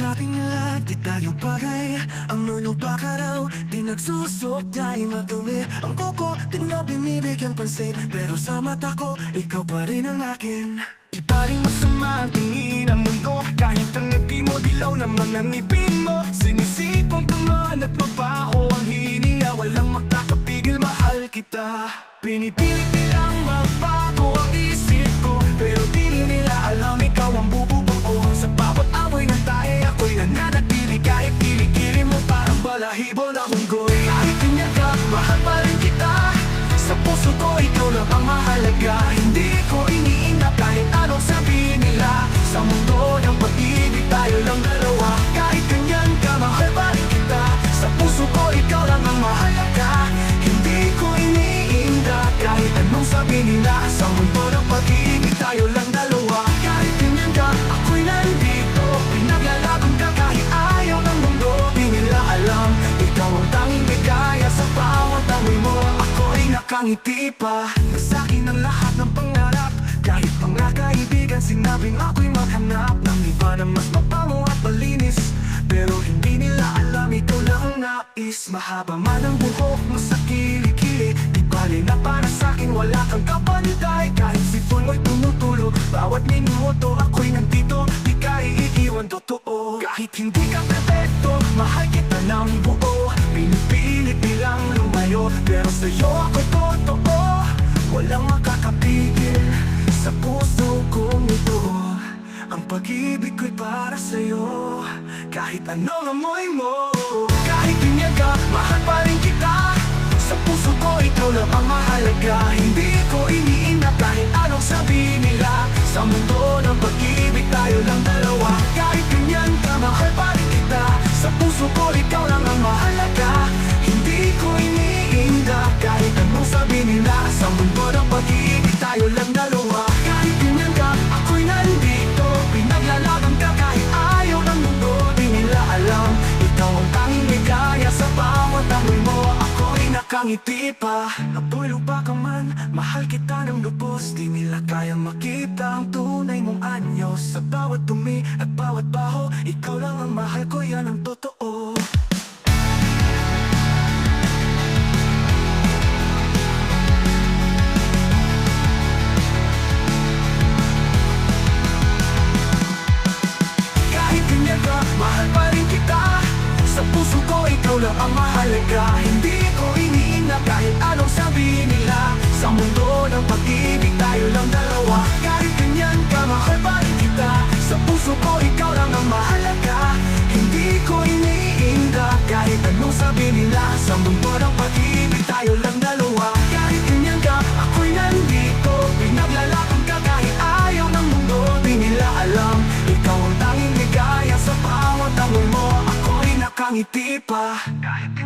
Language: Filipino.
Sa ating lahat, di tayo bagay. Ang nuno baka raw, di nagsusok Dahil madumi. Ang koko, di na binibigyan pansin Pero sa mata ko, ikaw pa rin ang akin. Di pa rin masama ang tingin ang mundo Kahit ang ngiti mo, dilaw naman ang ngipin mo. Sinisipong tumaan at mabaho Ang hininga, walang makakapigil Mahal kita. Pinipilit balahibo na unggoy ka, mahal pa rin kita. Sa puso ko ikaw lang ang mahalaga. Hindi ko iniinap kahit anong sabihin nila. Sa mundo ng pag-ibig tayo lang dalawa. Kahit ganyan ka, mahal pa rin kita. Sa puso ko ikaw lang ang mahalaga. Hindi ko iniinda kahit anong sabihin nila. Sa mundo ng pag-ibig nakangiti pa. Sa akin ang lahat ng pangarap. Kahit mga kaibigan sinabing ako'y maghanap. Ng iba na mas mabango at malinis. Pero hindi nila alam ikaw lang ang nais. Mahaba man ang buhok mo sa kilikili Di bali na para sa'kin wala kang kapantay Kahit sipon mo'y tumutulog Bawat minuto ako'y nandito. Di ka iiwan totoo. Kahit hindi ka perfecto Mahal kita ng buo. Pinipilit nilang lumayo Pero sa'yo pag-ibig ko'y para sa'yo. Kahit anong amoy mo Kahit ganyan ka, mahal pa rin kita. Sa puso ko ikaw lang ang mahalaga. Hindi ko nakangiti pa. Apoy lupa ka man, mahal kita ng lubos. Di nila kayang makita ang tunay mong anyo. Sa bawat dumi at bawat baho Ikaw lang ang mahal ko, yan ang totoo. Kahit ganyan ka, mahal pa rin kita. Sa puso ko, ikaw lang ang mahalaga. Hindi kahit anong sabihin nila Sa mundo ng pag-ibig tayo lang dalawa. Kahit ganyan ka, mahal pa rin kita. Sa puso ko, ikaw lang ang mahalaga. Hindi ko iniinda. Kahit anong sabihin nila Sa mundo ng pag-ibig tayo lang dalawa. Kahit ganyan ka, ako'y nandito. Pinaglalaban ka kahit ayaw ng mundo. Di nila alam, ikaw ang tanging ligaya Sa bawat amoy mo, ako'y nakangiti pa. Kahit